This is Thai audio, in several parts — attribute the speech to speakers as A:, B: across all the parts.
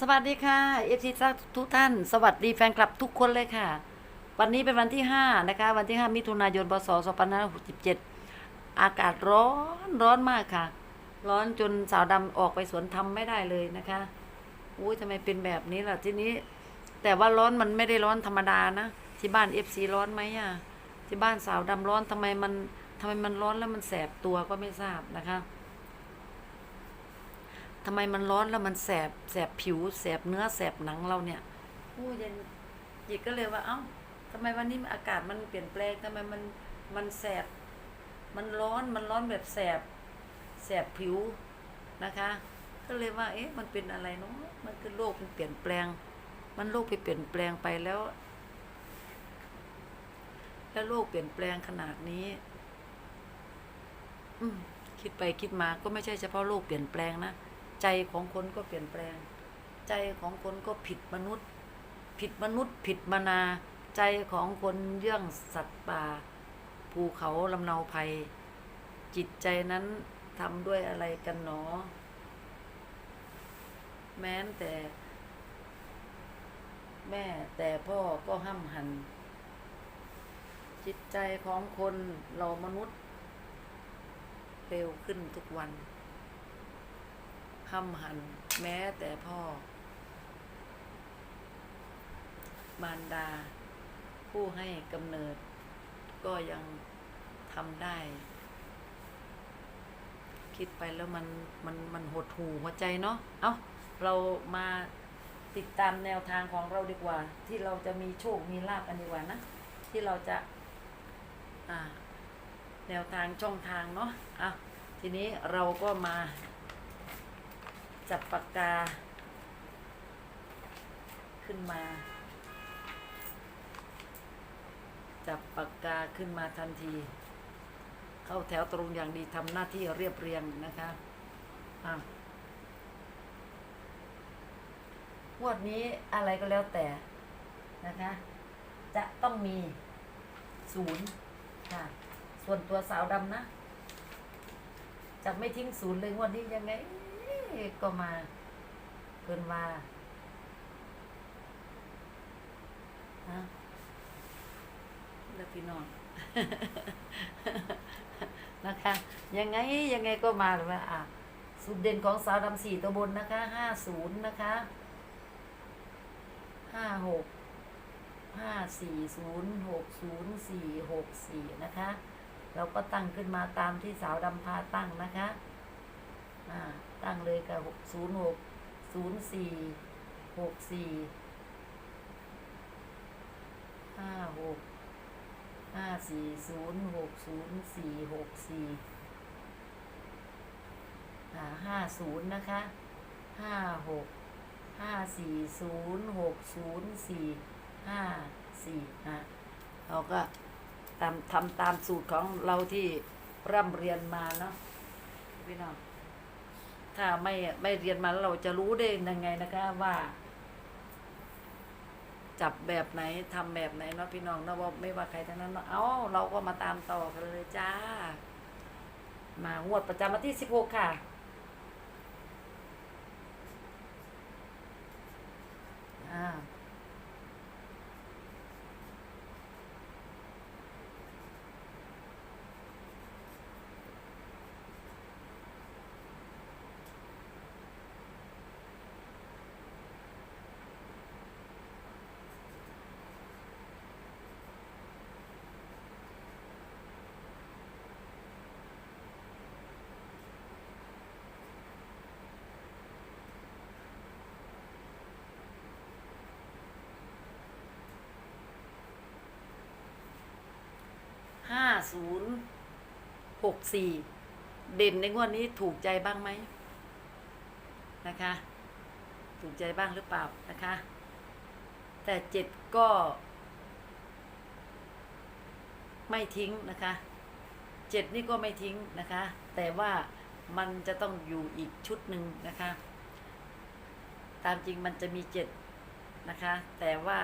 A: สวัสดีค่ะเอฟซีทุกท่าน สวัสดีแฟนคลับทุกคนเลยค่ะ วันนี้เป็นวันที่ 5 นะคะ วันที่ 5 มิถุนายนพศ2567 อากาศร้อนร้อนมากค่ะ ร้อนจนสาวดำออกไปสวนทำไม่ได้เลยนะคะอุ้ยทำไมเป็นแบบนี้ล่ะที่นี้ แต่ว่าร้อนมันไม่ได้ร้อนธรรมดานะ ที่บ้านเอฟซีร้อนไหมอะที่บ้านสาวดำร้อนทำไมมันทำไมมันร้อนแล้วมันแสบตัวก็ไม่ทราบนะคะ ทำไมมันร้อนแล้วมันแสบแสบผิว แสบเนื้อแสบหนังเราเนี่ยอู้เย็นจิกก็เลยว่า เอ้าทำไมวันนี้อากาศมันเปลี่ยนแปลงทำไมมันมันแสบ มันร้อนมันร้อนแบบแสบแสบผิวนะคะ ก็เลยว่า เอ๊ะ มันเป็นอะไรเนาะมันคือโลกมันเปลี่ยนแปลง มันโลกไปเปลี่ยนแปลงไปแล้ว แล้วโลกเปลี่ยนแปลงขนาดนี้ อืมคิดไปคิดมาก็ไม่ใช่เฉพาะโลกเปลี่ยนแปลงนะ ใจของคนก็เปลี่ยนแปลง ใจของคนก็ผิดมนุษย์ ผิดมนุษย์ผิดมนา ใจของคนเยื่องสัตว์ป่า ภูเขาลำเนาภัย จิตใจนั้นทำด้วยอะไรกันหนอ แม้แต่ แม่แต่พ่อก็ห้ำหัน จิตใจของคนเรามนุษย์เร็วขึ้นทุกวัน ห้ำหันแม้แต่พ่อ มารดา ผู้ให้กำเนิด ก็ยังทำได้ คิดไปแล้วมันมันมันหดหูหัวใจเนาะเอา้าเรามาติดตามแนวทางของเราดีกว่า ที่เราจะมีโชคมีลาบกันดีกว่านะ ที่เราจะาแนวทางช่องทางเนาะอะทีนี้เราก็มา จับปากกา ขึ้นมา จับปากกาขึ้นมาทันที เข้าแถวตรงอย่างดีทำหน้าที่เรียบเรียงนะคะอะงวดนี้อะไรก็แล้วแต่นะคะ จะต้องมีศูนย์ค่ะ ส่วนตัวสาวดำนะ จะไม่ทิ้งศูนย์เลยงวดนี้ยังไง ก็มาเพิ่นว่าฮะแล้วพี่น้องนะคะ ยังไงยังไงก็มาเลยว่าอะสุดเด่นของสาวดำสี่ตัวบนนะคะห้าศูนย์นะคะห้าหกห้าสี่ศูนย์หกศูนย์สี่หกสี่นะคะ เราก็ตั้งขึ้นมาตามที่สาวดำพาตั้งนะคะ อ่า ตั้งเลยกับหกศูนย์หกศูนย์สี่หกสี่ห้าหกห้าสี่ศูนย์หกศูนย์สี่หกสี่ห้าศูนย์นะคะห้าหกห้าสี่ศูนย์หกศูนย์สี่ห้าสี่นะเราก็ตามทำตามสูตรของเราที่ร่ำเรียนมาเนาะพี่น้อง ถ้าไม่ไม่เรียนมาแล้วเราจะรู้ได้ยังไงนะคะว่า จับแบบไหนทำแบบไหนเนาะพี่น้องเนาะว่าไม่ว่าใครทั้งนั้นเนาะเอ้าเราก็มาตามต่อกันเลยจ้า มางวดประจำวันที่สิบหกค่ะอ่า ห้าศูนย์ หกสี่เด่นในงวดนี้ถูกใจบ้างไหมนะคะ ถูกใจบ้างหรือเปล่านะคะ แต่เจ็ดก็ ไม่ทิ้งนะคะเจ็ดนี่ก็ไม่ทิ้งนะคะ แต่ว่ามันจะต้องอยู่อีกชุดหนึ่งนะคะ ตามจริงมันจะมีเจ็ดนะคะ แต่ว่า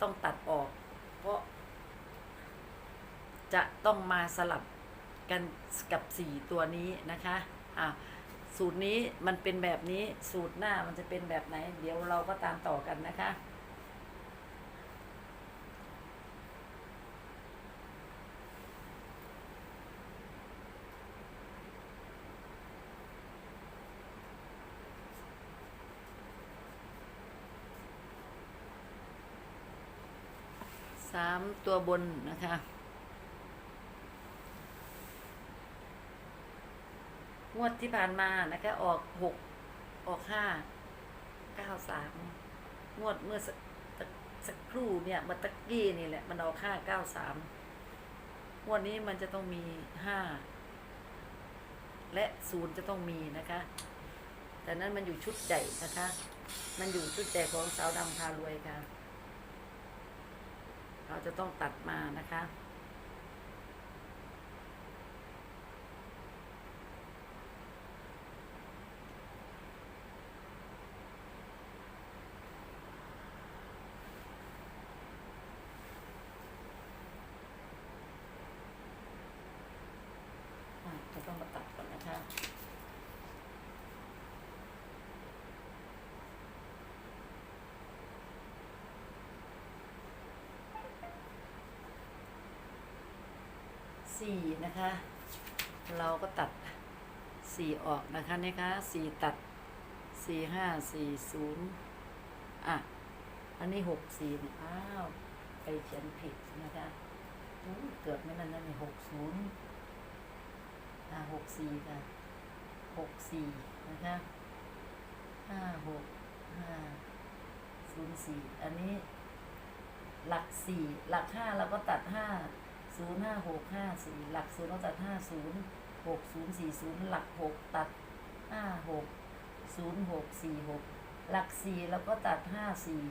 A: ต้องตัดออก จะต้องมาสลับกันกับสีตัวนี้นะคะอ่าสูตรนี้มันเป็นแบบนี้สูตรหน้ามันจะเป็นแบบไหน เดี๋ยวเราก็ตามต่อกันนะคะสามตัวบนนะคะ งวดที่ผ่านมานะคะ ออกหกออกห้าเก้าสามงวดเมื่อสักสักครู่เนี่ยมื่อตะกี้นี่แหละ มันออกห้าเก้าสามงวดนี้มันจะต้องมีห้าและศูนย์จะต้องมีนะคะ แต่นั้นมันอยู่ชุดใหญ่นะคะ มันอยู่ชุดใหญ่ของสาวดำพารวยค่ะ เราจะต้องตัดมานะคะเราต้องมาตัดก่อนนะคะ สี่นะคะ เราก็ตัดสี่ออกนะคะนะคะสี่ตัดสี่ห้าสี่ศูนย์อะ อันนี้หกสี่อ้าว ไปเขียนผิดนะคะเกือบไม่นั่นนั่นหกศูนย์อ่าหกสี่ค่ะหกสี่นะคะห้าหกห้าศูนย์สี่อันนี้หลักสี่หลักห้าเราก็ตัดห้า ศูนย์ห้าหกห้าสี่หลักศูนย์เราตัดห้าศูนย์หกศูนย์สี่ศูนย์หลักหกตัดห้าหกศูนย์หกสี่หกหลักสี่แล้วก็ตัดห้าสี่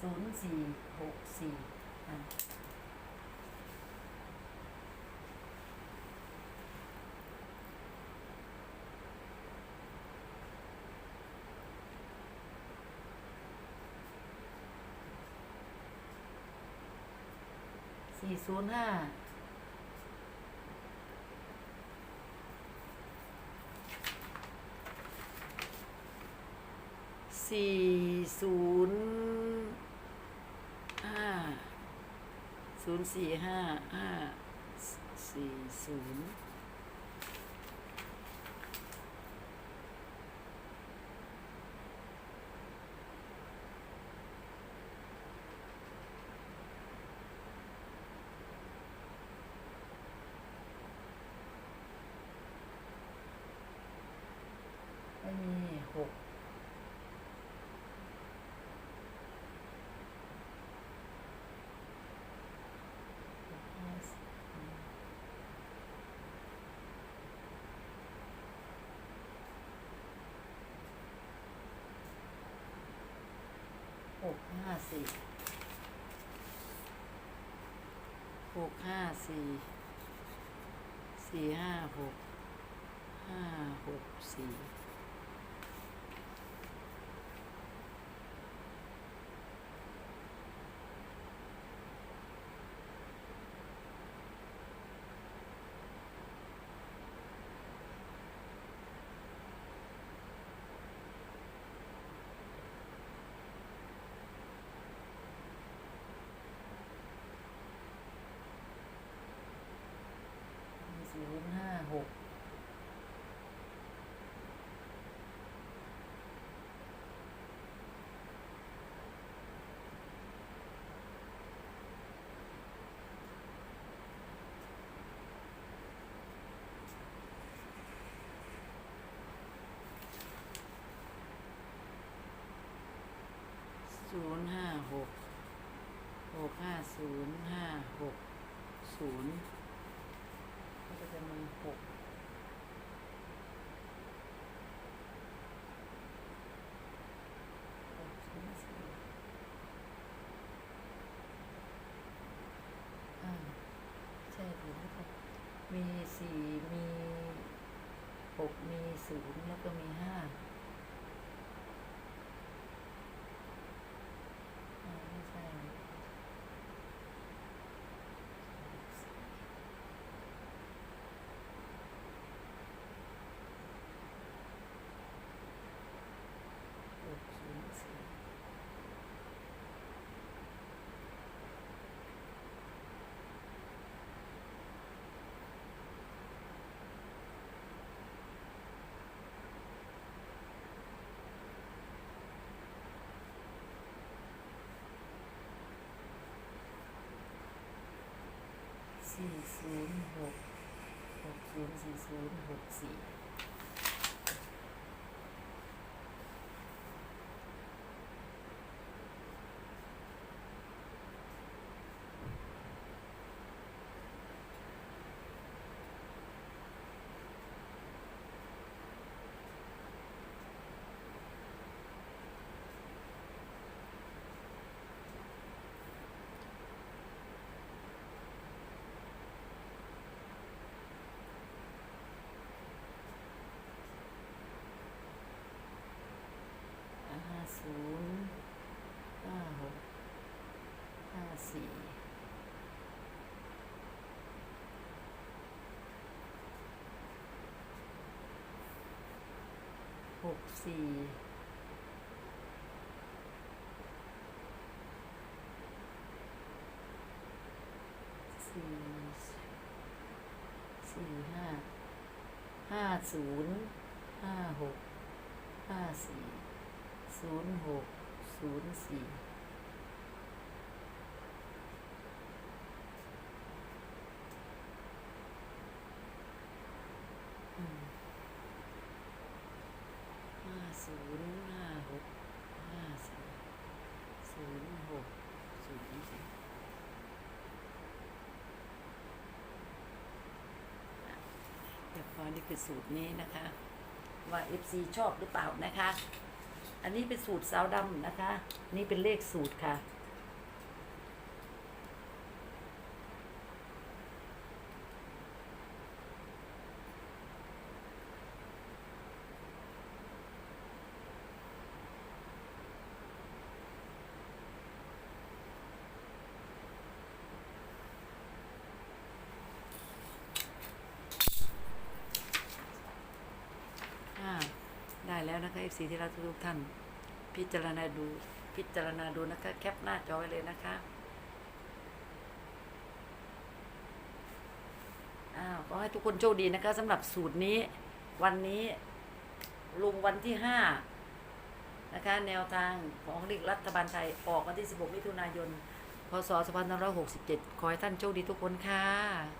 A: ศูนย์สี่หกสี่ ศูนย์ห้าสี่ศูนย์ห้าศูนย์สี่ห้าห้าสี่ศูนย์ไม่มีหกห้าสิบหกห้า สี่หกห้าสี่สี่ห้าหกห้าหกสี่ ศูนย์ห้าหก ศูนย์ห้าหกหกห้าศูนย์ห้าหกศูนย์ก็จะมีหกหกอ่าใช่ถูกแล้วค่ะมีสี่มีหกมีศูนย์แล้วก็มีห้าไม่ใช่ สี่ศูนย์หกสี่ห้าศูนย์ห้าหกห้าสี่หก สี่สี่สี่ห้าห้าศูนย์ห้าหกห้าสี่ศูนย์หกศูนย์สี่อืมห้าศูนย์ห้าหกห้าสี่ศูนย์หกศูนย์สี่เดี๋ยวพอ นี่คือสูตรนี้นะคะ ว่า FC ชอบหรือเปล่านะคะ อันนี้เป็นสูตรสาวดำนะคะ นี่เป็นเลขสูตรค่ะ อ่าได้แล้ว นะคะ FC ที่รักทุกท่าน พิจารณาดูพิจารณาดูนะคะ แคปหน้าจอไว้เลยนะคะอ้าวก็ให้ทุกคนโชคดีนะคะสำหรับสูตรนี้ วันนี้ลงวันที่ห้านะคะแนวทางของรัฐบาลไทยออกวันที่ 16 มิถุนายน พศ 2567 ขอให้ท่านโชคดีทุกคนค่ะ